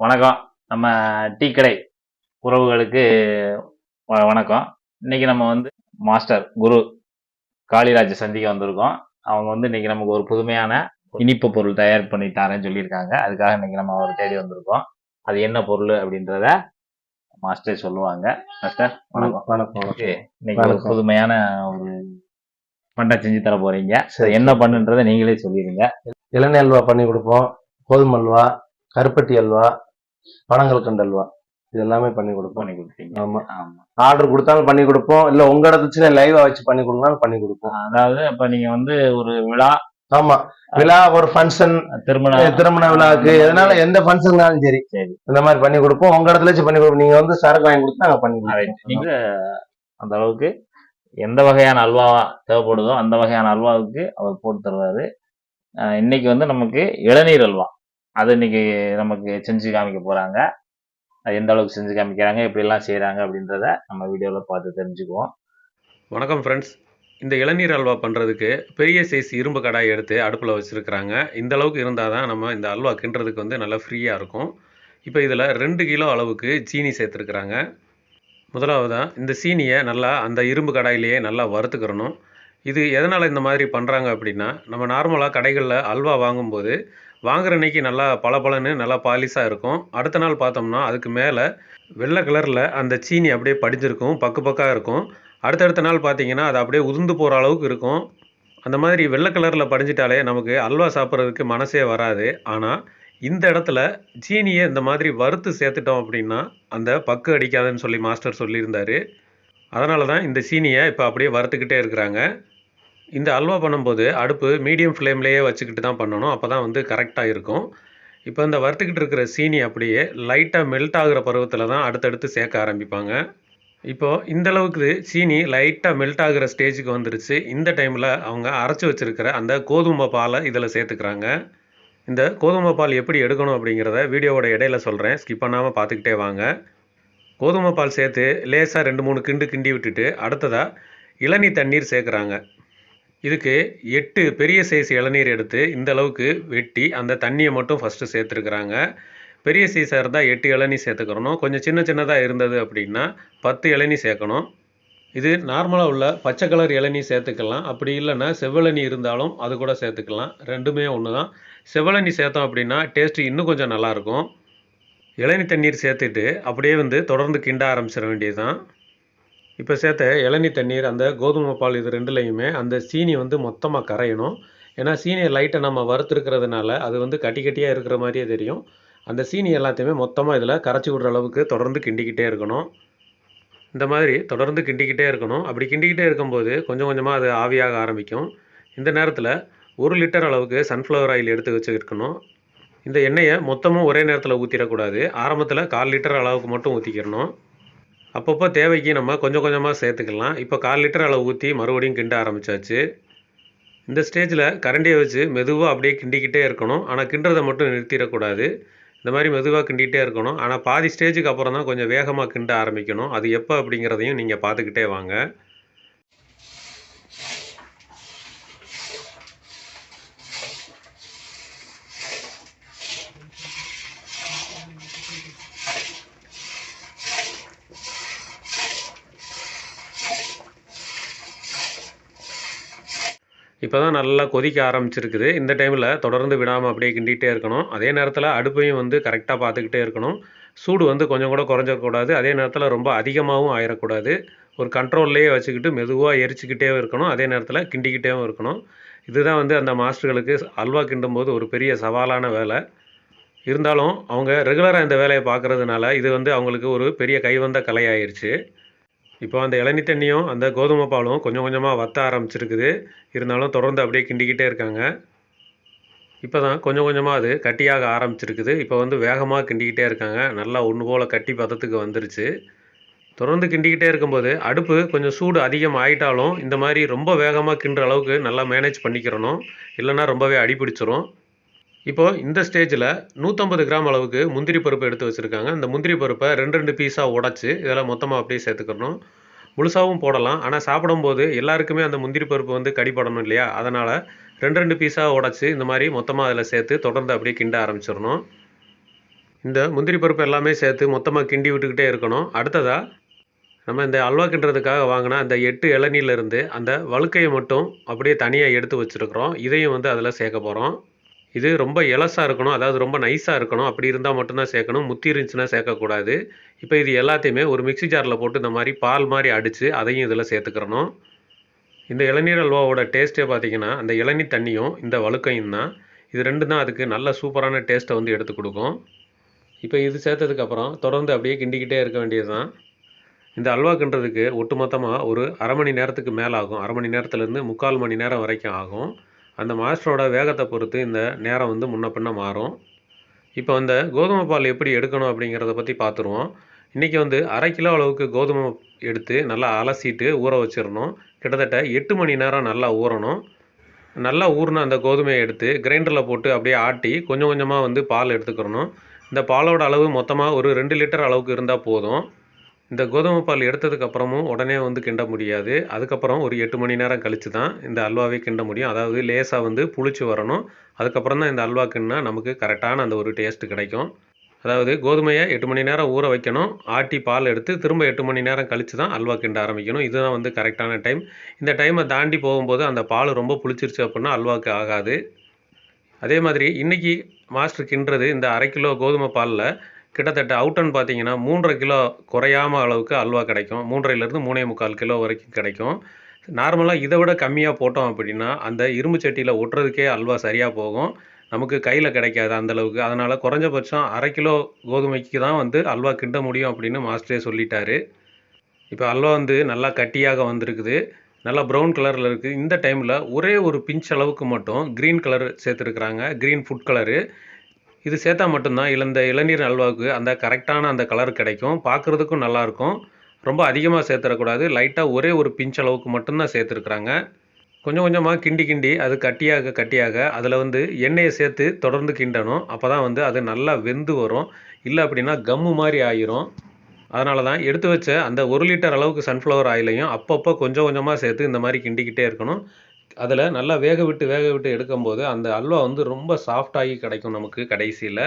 வணக்கம். நம்ம டீ கடை உறவுகளுக்கு வணக்கம். இன்னைக்கு நம்ம வந்து மாஸ்டர் குரு காளிராஜ் சந்திக்க வந்திருக்கோம். அவங்க வந்து இன்னைக்கு நமக்கு ஒரு புதுமையான இனிப்பு பொருள் தயார் பண்ணி தரேன்னு சொல்லியிருக்காங்க. அதுக்காக இன்னைக்கு நம்ம அவரை தேடி வந்திருக்கோம். அது என்ன பொருள் அப்படின்றத மாஸ்டர் சொல்லுவாங்க. மாஸ்டர் வணக்கம். வணக்கம் இன்னைக்கு ஒரு. புதுமையான ஒரு பண்டை செஞ்சு தர போறீங்க. என்ன பண்ணுன்றதை நீங்களே சொல்லிடுங்க. இளநீ அல்வா பண்ணி கொடுப்போம். கோதுமை அல்வா கருப்பட்டி அல்வா பனங்கல்கண்டு அல்வா இது எல்லாமே பண்ணி கொடுப்போம். பண்ணி கொடுத்தீங்க ஆமா. ஆமா. ஆர்டர் கொடுத்தாலும் பண்ணி கொடுப்போம். இல்ல உங்க இடத்துல லைவா வச்சு பண்ணி கொடுங்கனாலும் பண்ணி கொடுப்போம். அதாவது இப்ப நீங்க வந்து ஒரு விழா ஆமா. விழா ஒரு ஃபங்க்ஷன் திருமண திருமண விழாவுக்கு எதனால எந்த ஃபங்க்ஷன்னாலும் சரி சரி. இந்த மாதிரி பண்ணி கொடுப்போம். உங்க இடத்துல வச்சு பண்ணி கொடுப்போம். நீங்க வந்து சரக்கு வாங்கி கொடுத்து நாங்க பண்ணி நீங்க அந்த அளவுக்கு எந்த வகையான அல்வா தேவைப்படுதோ அந்த வகையான அல்வாவுக்கு அவர் போட்டு தருவாரு. இன்னைக்கு வந்து நமக்கு இளநீர் அல்வா. அதை இன்னைக்கு நமக்கு செஞ்சு காமிக்க போகிறாங்க அது எந்த அளவுக்கு செஞ்சு காமிக்கிறாங்க எப்படிலாம் செய்கிறாங்க அப்படின்றத நம்ம வீடியோவில் பார்த்து தெரிஞ்சுக்குவோம். வணக்கம் ஃப்ரெண்ட்ஸ் இந்த இளநீர் அல்வா பண்ணுறதுக்கு பெரிய சைஸ் இரும்பு கடாய் எடுத்து அடுப்பில் வச்சுருக்கிறாங்க. இந்த அளவுக்கு இருந்தால் தான் நம்ம இந்த அல்வா கிண்டுறதுக்கு வந்து நல்லா ஃப்ரீயாக இருக்கும். இப்போ இதில் ரெண்டு கிலோ அளவுக்கு சீனி சேர்த்துருக்குறாங்க. முதலாவதாக இந்த சீனியை நல்லா அந்த இரும்பு கடாயிலேயே நல்லா வறுத்துக்கிறணும். இது எதனால் இந்த மாதிரி பண்ணுறாங்க அப்படின்னா நம்ம நார்மலாக கடைகளில் அல்வா வாங்கும்போது வாங்குற அன்னைக்கு நல்லா பளபளன்னு நல்லா பாலிஷாக இருக்கும். அடுத்த நாள் பார்த்தோம்னா அதுக்கு மேலே வெள்ளை கலரில் அந்த சீனி அப்படியே படிஞ்சிருக்கும் பக்கு பக்காக இருக்கும். அடுத்தடுத்த நாள் பார்த்தீங்கன்னா அது அப்படியே உதிர்ந்து போகிற அளவுக்கு இருக்கும். அந்த மாதிரி வெள்ளை கலரில் படிஞ்சிட்டாலே நமக்கு அல்வா சாப்பிட்றதுக்கு மனசே வராது. ஆனால் இந்த இடத்துல சீனியை இந்த மாதிரி வறுத்து சேர்த்துட்டோம் அப்படின்னா அந்த பக்கு அடிக்காதுன்னு சொல்லி மாஸ்டர் சொல்லியிருந்தார். அதனால தான் இந்த சீனியை இப்போ அப்படியே வறுத்துக்கிட்டே இருக்கிறாங்க. இந்த அல்வா பண்ணும்போது அடுப்பு மீடியம் ஃப்ளேம்லேயே வச்சுக்கிட்டு தான் பண்ணணும். அப்போ தான் வந்து கரெக்டாக இருக்கும். இப்போ இந்த வறுத்துக்கிட்டு இருக்கிற சீனி அப்படியே லைட்டாக மெல்ட் ஆகிற பருவத்தில் தான் அடுத்தடுத்து சேர்க்க ஆரம்பிப்பாங்க. இப்போ இந்த அளவுக்கு சீனி லைட்டாக மெல்ட் ஆகுற ஸ்டேஜுக்கு வந்துருச்சு. இந்த டைமில் அவங்க அரைச்சி வச்சிருக்கிற அந்த கோதுமை பாலை இதில் சேர்த்துக்கிறாங்க. இந்த கோதுமை பால் எப்படி எடுக்கணும் அப்படிங்கிறத வீடியோவோட இடையில சொல்கிறேன் ஸ்கிப் பண்ணாமல் பார்த்துக்கிட்டே வாங்க. கோதுமை பால் சேர்த்து லேசாக ரெண்டு மூணு கிண்டு கிண்டி விட்டுட்டு அடுத்ததாக இளநீ தண்ணீர் சேர்க்குறாங்க. இதுக்கு எட்டு பெரிய சைஸ் இளநீர் எடுத்து இந்த அளவுக்கு வெட்டி அந்த தண்ணியை மட்டும் ஃபஸ்ட்டு சேர்த்துருக்குறாங்க. பெரிய சைஸாக இருந்தால் எட்டு இளநீ சேர்த்துக்கிறணும் கொஞ்சம் சின்ன சின்னதாக இருந்தது அப்படின்னா பத்து இளநீ சேர்க்கணும். இது நார்மலாக உள்ள பச்சை கலர் இளநீ சேர்த்துக்கலாம். அப்படி இல்லைன்னா செவ்வளநீ இருந்தாலும் அது கூட சேர்த்துக்கலாம். ரெண்டுமே ஒன்று தான் செவ்வளநீ சேர்த்தோம் அப்படின்னா டேஸ்ட்டு இன்னும் கொஞ்சம் நல்லாயிருக்கும் இளநீ தண்ணீர் சேர்த்துட்டு அப்படியே வந்து தொடர்ந்து கிண்ட ஆரம்பிச்சிட வேண்டியது தான் இப்போ சேர்த்த இளநீ தண்ணீர் அந்த கோதுமை பால் இது ரெண்டுலேயுமே அந்த சீனி வந்து மொத்தமாக கரையணும். ஏன்னா சீனியை லைட்டை நம்ம வறுத்துருக்கிறதுனால அது வந்து கட்டி கட்டியாக இருக்கிற மாதிரியே தெரியும். அந்த சீனி எல்லாத்தையுமே மொத்தமாக இதில் கரைச்சி விடுற அளவுக்கு தொடர்ந்து கிண்டிக்கிட்டே இருக்கணும். இந்த மாதிரி தொடர்ந்து கிண்டிக்கிட்டே இருக்கணும். அப்படி கிண்டிக்கிட்டே இருக்கும்போது கொஞ்சம் கொஞ்சமாக அது ஆவியாக ஆரம்பிக்கும். இந்த நேரத்தில் ஒரு லிட்டர் அளவுக்கு சன்ஃப்ளவர் ஆயில் எடுத்து வச்சுருக்கணும். இந்த எண்ணெயை மொத்தமும் ஒரே நேரத்தில் ஊற்றிடக்கூடாது ஆரம்பத்தில் கால் லிட்டர் அளவுக்கு மட்டும் ஊற்றிக்கிறணும் அப்பப்போ தேவைக்கு நம்ம கொஞ்சம் கொஞ்சமாக சேர்த்துக்கலாம். இப்போ கால் லிட்டர் அளவு ஊற்றி மறுபடியும் கிண்ட ஆரம்பித்தாச்சு இந்த ஸ்டேஜில் கரண்டியை வச்சு மெதுவாக அப்படியே கிண்டிக்கிட்டே இருக்கணும். ஆனால் கிண்டுறதை மட்டும் நிறுத்திடக்கூடாது. இந்த மாதிரி மெதுவாக கிண்டிகிட்டே இருக்கணும். ஆனால் பாதி ஸ்டேஜுக்கு அப்புறம் தான் கொஞ்சம் வேகமாக கிண்ட ஆரம்பிக்கணும். அது எப்போ அப்படிங்கிறதையும் நீங்கள் பார்த்துக்கிட்டே வாங்க. இப்போ தான் நல்லா கொதிக்க ஆரம்பிச்சிருக்குது. இந்த டைமில் தொடர்ந்து விடாமல் அப்படியே கிண்டிகிட்டே இருக்கணும். அதே நேரத்தில் அடுப்பையும் வந்து கரெக்டாக பார்த்துக்கிட்டே இருக்கணும். சூடு வந்து கொஞ்சம் கூட குறைஞ்சக்கூடாது அதே நேரத்தில் ரொம்ப அதிகமாகவும் ஆயிடக்கூடாது ஒரு கண்ட்ரோல்லையே வச்சுக்கிட்டு மெதுவாக எரிச்சிக்கிட்டே இருக்கணும். அதே நேரத்தில் கிண்டிக்கிட்டேவும் இருக்கணும். இதுதான் வந்து அந்த மாஸ்டர்களுக்கு அல்வா கிண்டும் போது ஒரு பெரிய சவாலான வேலை. இருந்தாலும் அவங்க ரெகுலராக இந்த வேலையை பார்க்குறதுனால இது வந்து அவங்களுக்கு ஒரு பெரிய கைவந்த கலையாயிருச்சு. இப்போ அந்த இளநீ தண்ணியும் அந்த கோதுமை பாலும் கொஞ்சம் கொஞ்சமாக வத்த ஆரம்பிச்சிருக்குது. இருந்தாலும் தொடர்ந்து அப்படியே கிண்டிக்கிட்டே இருக்காங்க. இப்போ தான் கொஞ்சம் கொஞ்சமாக அது கட்டியாக ஆரம்பிச்சிருக்குது. இப்போ வந்து வேகமாக கிண்டிக்கிட்டே இருக்காங்க. நல்லா ஒன்று போல் கட்டி பதத்துக்கு வந்துருச்சு. தொடர்ந்து கிண்டிக்கிட்டே இருக்கும்போது அடுப்பு கொஞ்சம் சூடு அதிகம் ஆயிட்டாலும் இந்த மாதிரி ரொம்ப வேகமாக கிண்டுற அளவுக்கு நல்லா மேனேஜ் பண்ணிக்கிறணும். இல்லைன்னா ரொம்பவே அடிபிடிச்சிரும் இப்போது இந்த ஸ்டேஜில் நூற்றம்பது கிராம் அளவுக்கு முந்திரி பருப்பு எடுத்து வச்சுருக்காங்க. இந்த முந்திரி பருப்பை ரெண்டு ரெண்டு பீஸாக உடச்சி இதெல்லாம் மொத்தமாக அப்படியே சேர்த்துக்கணும். முழுசாகவும் போடலாம். ஆனால் சாப்பிடும்போது எல்லாருக்குமே அந்த முந்திரி பருப்பு வந்து கடிப்படணும் இல்லையா? அதனால் ரெண்டு ரெண்டு பீஸாக உடச்சி இந்த மாதிரி மொத்தமாக அதில் சேர்த்து தொடர்ந்து அப்படியே கிண்ட ஆரம்பிச்சிடணும். இந்த முந்திரி பருப்பு எல்லாமே சேர்த்து மொத்தமாக கிண்டி விட்டுக்கிட்டே இருக்கணும். அடுத்ததாக நம்ம இந்த அல்வா கிண்டுறதுக்காக வாங்கின அந்த எட்டு இளநீர்லேருந்து அந்த வழுக்கையை மட்டும் அப்படியே தனியாக எடுத்து வச்சுருக்குறோம். இதையும் வந்து அதில் சேர்க்க போகிறோம் இது ரொம்ப இலசாக இருக்கணும் அதாவது ரொம்ப நைஸாக இருக்கணும். அப்படி இருந்தால் மட்டும்தான் சேர்க்கணும். முத்தி இருந்துச்சுன்னா சேர்க்கக்கூடாது. இப்போ இது எல்லாத்தையுமே ஒரு மிக்ஸி ஜாரில் போட்டு இந்த மாதிரி பால் மாதிரி அடித்து அதையும் இதில் சேர்த்துக்கிறணும். இந்த இளநீர் அல்வாவோட டேஸ்ட்டே பார்த்தீங்கன்னா அந்த இளநீர் தண்ணியும் இந்த வழுக்கையும் தான். இது ரெண்டு தான் அதுக்கு நல்ல சூப்பரான டேஸ்ட்டை வந்து எடுத்து கொடுக்கும். இப்போ இது சேர்த்ததுக்கப்புறம் தொடர்ந்து அப்படியே கிண்டிக்கிட்டே இருக்க வேண்டியது தான் இந்த அல்வா கிண்டுறதுக்கு ஒட்டுமொத்தமாக ஒரு அரை மணி நேரத்துக்கு மேலே ஆகும் அரை மணி நேரத்துலேருந்து முக்கால் மணி நேரம் வரைக்கும் ஆகும். அந்த மாஸ்டரோட வேகத்தை பொறுத்து இந்த நேரம் வந்து முன்ன பின்ன மாறும். இப்போ அந்த கோதுமை பால் எப்படி எடுக்கணும் அப்படிங்கிறத பற்றி பார்த்துருவோம் இன்றைக்கி வந்து அரை கிலோ அளவுக்கு கோதுமை எடுத்து நல்லா அலசிட்டு ஊற வச்சிடணும். கிட்டத்தட்ட எட்டு மணி நேரம் நல்லா ஊறணும். நல்லா ஊறின அந்த கோதுமையை எடுத்து கிரைண்டரில் போட்டு அப்படியே ஆட்டி கொஞ்சம் கொஞ்சமாக வந்து பால் எடுத்துக்கிறணும் இந்த பாலோட அளவு மொத்தமாக ஒரு ரெண்டு லிட்டர் அளவுக்கு இருந்தால் போதும். இந்த கோதுமை பால் எடுத்ததுக்கு அப்புறமும் உடனே வந்து கிண்ட முடியாது. அதுக்கப்புறம் ஒரு எட்டு மணி நேரம் கழித்து தான் இந்த அல்வாவே கிண்ட முடியும். அதாவது லேசாக வந்து புளிச்சு வரணும். அதுக்கப்புறம் தான் இந்த அல்வா கிண்டினா நமக்கு கரெக்டான அந்த ஒரு டேஸ்ட்டு கிடைக்கும். அதாவது கோதுமையை எட்டு மணி நேரம் ஊற வைக்கணும். ஆட்டி பால் எடுத்து திரும்ப எட்டு மணி நேரம் கழித்து தான் அல்வா கிண்ட ஆரம்பிக்கணும். இதுதான் வந்து கரெக்டான டைம். இந்த டைமை தாண்டி போகும்போது அந்த பால் ரொம்ப புளிச்சிருச்சு அப்படின்னா அல்வாவுக்கு ஆகாது. அதே மாதிரி இன்றைக்கி மாஸ்டர் கிண்டுறது இந்த அரை கிலோ கோதுமை பாலில் கிட்டத்தட்ட அவுட்டன் பார்த்தீங்கன்னா மூன்றரை கிலோ குறையாம அளவுக்கு அல்வா கிடைக்கும். மூன்றரைலேருந்து மூணே முக்கால் கிலோ வரைக்கும் கிடைக்கும். நார்மலாக இதை விட கம்மியாக போட்டோம் அப்படின்னா அந்த இரும்பு சட்டியில் ஒட்டுறதுக்கே அல்வா சரியாக போகும். நமக்கு கையில் கிடைக்காது அந்தளவுக்கு அதனால் குறைஞ்சபட்சம் அரை கிலோ கோதுமைக்கு தான் வந்து அல்வா கிண்ட முடியும் அப்படின்னு மாஸ்டரே சொல்லிட்டாரு. இப்போ அல்வா வந்து நல்லா கட்டியாக வந்திருக்குது. நல்லா ப்ரௌன் கலரில் இருக்குது இந்த டைமில் ஒரே ஒரு பிஞ்ச் அளவுக்கு மட்டும் க்ரீன் கலர் சேர்த்துருக்குறாங்க. க்ரீன் ஃபுட் கலரு இது சேர்த்தா மட்டும்தான் இழந்த இளநீர் அல்வாவுக்கு அந்த கரெக்டான அந்த கலர் கிடைக்கும். பார்க்குறதுக்கும் நல்லாயிருக்கும். ரொம்ப அதிகமாக சேர்த்துடக்கூடாது. லைட்டாக ஒரே ஒரு பிஞ்ச் அளவுக்கு மட்டும்தான் சேர்த்துருக்குறாங்க. கொஞ்சம் கொஞ்சமாக கிண்டி கிண்டி அது கட்டியாக கட்டியாக அதில் வந்து எண்ணெயை சேர்த்து தொடர்ந்து கிண்டணும். அப்போ தான் வந்து அது நல்லா வெந்து வரும். இல்லை அப்படின்னா கம்மு மாதிரி ஆயிரும். அதனால தான் எடுத்து வச்ச அந்த ஒரு லிட்டர் அளவுக்கு சன்ஃப்ளவர் ஆயிலையும் அப்பப்போ கொஞ்சம் கொஞ்சமாக சேர்த்து இந்த மாதிரி கிண்டிக்கிட்டே இருக்கணும். அதில் நல்லா வேக விட்டு வேக விட்டு எடுக்கும்போது அந்த அல்வா வந்து ரொம்ப சாஃப்டாகி கிடைக்கும் நமக்கு கடைசியில்.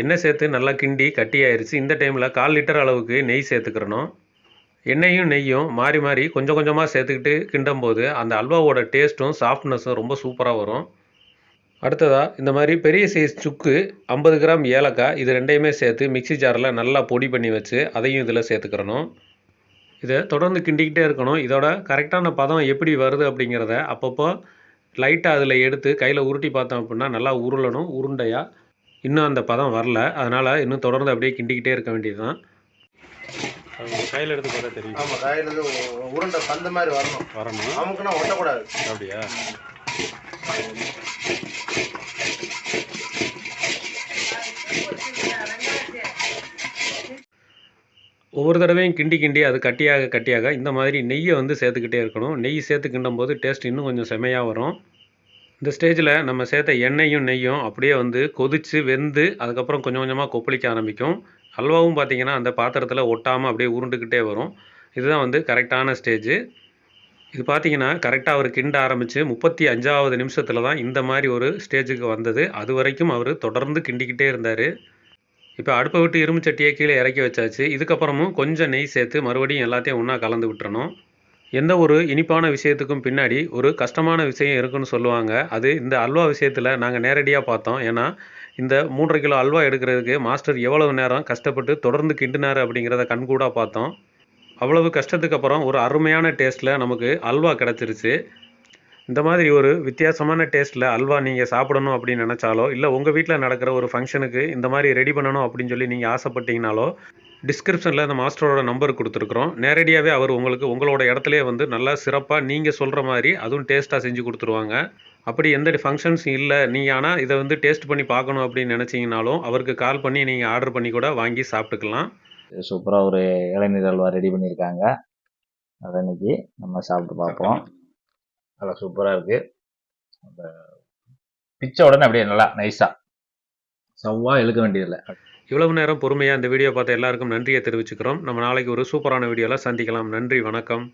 எண்ணெய் சேர்த்து நல்லா கிண்டி கட்டியாயிருச்சு இந்த டைமில் கால் லிட்டர் அளவுக்கு நெய் சேர்த்துக்கிறணும். எண்ணெயும் நெய்யும் மாறி மாறி கொஞ்சம் கொஞ்சமாக சேர்த்துக்கிட்டு கிண்டும் போது அந்த அல்வாவோட டேஸ்ட்டும் சாஃப்ட்னஸும் ரொம்ப சூப்பராக வரும். அடுத்ததாக இந்த மாதிரி பெரிய சைஸ் சுக்கு ஐம்பது கிராம் ஏலக்காய் இது ரெண்டையுமே சேர்த்து மிக்ஸி ஜாரில் நல்லா பொடி பண்ணி வச்சு அதையும் இதில் சேர்த்துக்கிறணும். இதை தொடர்ந்து கிண்டிக்கிட்டே இருக்கணும். இதோட கரெக்டான பதம் எப்படி வருது அப்படிங்கிறத அப்பப்போ லைட்டாக அதில் எடுத்து கையில் உருட்டி பார்த்தோம் அப்படின்னா நல்லா உருளணும் உருண்டையாக இன்னும் அந்த பதம் வரல. அதனால் இன்னும் தொடர்ந்து அப்படியே கிண்டிக்கிட்டே இருக்க வேண்டியது தான் கையில் எடுத்து பார்த்தா தெரியும். ஆமா காயில உருண்டை பந்த மாதிரி வரணும். வரணும். நமக்குன்னா ஒட்டக்கூடாது. அப்படியா? ஒவ்வொரு தடவையும் கிண்டி கிண்டி அது கட்டியாக கட்டியாக இந்த மாதிரி நெய்யை வந்து சேர்த்துக்கிட்டே இருக்கணும். நெய் சேர்த்து கிண்டும் போது டேஸ்ட் இன்னும் கொஞ்சம் செமையாக வரும். இந்த ஸ்டேஜில் நம்ம சேர்த்த எண்ணெயும் நெய்யும் அப்படியே வந்து கொதித்து வெந்து அதுக்கப்புறம் கொஞ்சம் கொஞ்சமாக கொப்பளிக்க ஆரம்பிக்கும். அல்வாவும் பார்த்தீங்கன்னா அந்த பாத்திரத்தில் ஒட்டாமல் அப்படியே உருண்டுக்கிட்டே வரும். இதுதான் வந்து கரெக்டான ஸ்டேஜ் இது பார்த்திங்கன்னா கரெக்டாக அவர் கிண்ட ஆரம்பித்து முப்பத்தி அஞ்சாவது நிமிஷத்தில் தான் இந்த மாதிரி ஒரு ஸ்டேஜுக்கு வந்தது. அது வரைக்கும் அவர் தொடர்ந்து கிண்டிக்கிட்டே இருந்தார். இப்போ அடுப்பை விட்டு இரும்பு சட்டியை கீழே இறக்கி வச்சாச்சு. இதுக்கப்புறமும் கொஞ்சம் நெய் சேர்த்து மறுபடியும் எல்லாத்தையும் ஒன்றா கலந்து விட்டுறணும். எந்த ஒரு இனிப்பான விஷயத்துக்கும் பின்னாடி ஒரு கஷ்டமான விஷயம் இருக்குன்னு சொல்லுவாங்க. அது இந்த அல்வா விஷயத்தில் நாங்கள் நேரடியாக பார்த்தோம். ஏன்னா இந்த மூன்றரை கிலோ அல்வா எடுக்கிறதுக்கு மாஸ்டர் எவ்வளவு நேரம் கஷ்டப்பட்டு தொடர்ந்து கிண்டினார் அப்படிங்கிறத கண்கூடாக பார்த்தோம். அவ்வளவு கஷ்டத்துக்கு அப்புறம் ஒரு அருமையான டேஸ்ட்டில் நமக்கு அல்வா கிடச்சிருச்சு. இந்த மாதிரி ஒரு வித்தியாசமான டேஸ்ட்டில் அல்வா நீங்கள் சாப்பிடணும் அப்படின்னு நினச்சாலோ இல்லை உங்கள் வீட்டில் நடக்கிற ஒரு ஃபங்க்ஷனுக்கு இந்த மாதிரி ரெடி பண்ணணும் அப்படின்னு சொல்லி நீங்கள் ஆசைப்பட்டீங்கனாலோ டிஸ்கிரிப்ஷனில் அந்த மாஸ்டரோட நம்பர் கொடுத்துருக்குறோம். நேரடியாகவே அவர் உங்களுக்கு உங்களோட இடத்துலையே வந்து நல்லா சிறப்பாக நீங்கள் சொல்கிற மாதிரி அதுவும் டேஸ்ட்டாக செஞ்சு கொடுத்துருவாங்க. அப்படி எந்த ஃபங்க்ஷன்ஸ் இல்லை நீங்கள் ஆனால் இதை வந்து டேஸ்ட் பண்ணி பார்க்கணும் அப்படின்னு நினச்சிங்கனாலும் அவருக்கு கால் பண்ணி நீங்கள் ஆர்டர் பண்ணி கூட வாங்கி சாப்பிட்டுக்கலாம். சூப்பராக ஒரு இளநீர் அல்வா ரெடி பண்ணியிருக்காங்க. அதை இன்னைக்கு நம்ம சாப்பிட்டு பார்ப்போம். நல்லா சூப்பராக இருக்குது அந்த பிச்சை உடனே அப்படியே நல்லா நைஸாக செவ்வாக எழுக்க வேண்டியதில்லை. இவ்வளவு நேரம் பொறுமையாக இந்த வீடியோ பார்த்த எல்லாருக்கும் நன்றியை தெரிவிச்சுக்கிறோம். நம்ம நாளைக்கு ஒரு சூப்பரான வீடியோவில் சந்திக்கலாம். நன்றி வணக்கம்.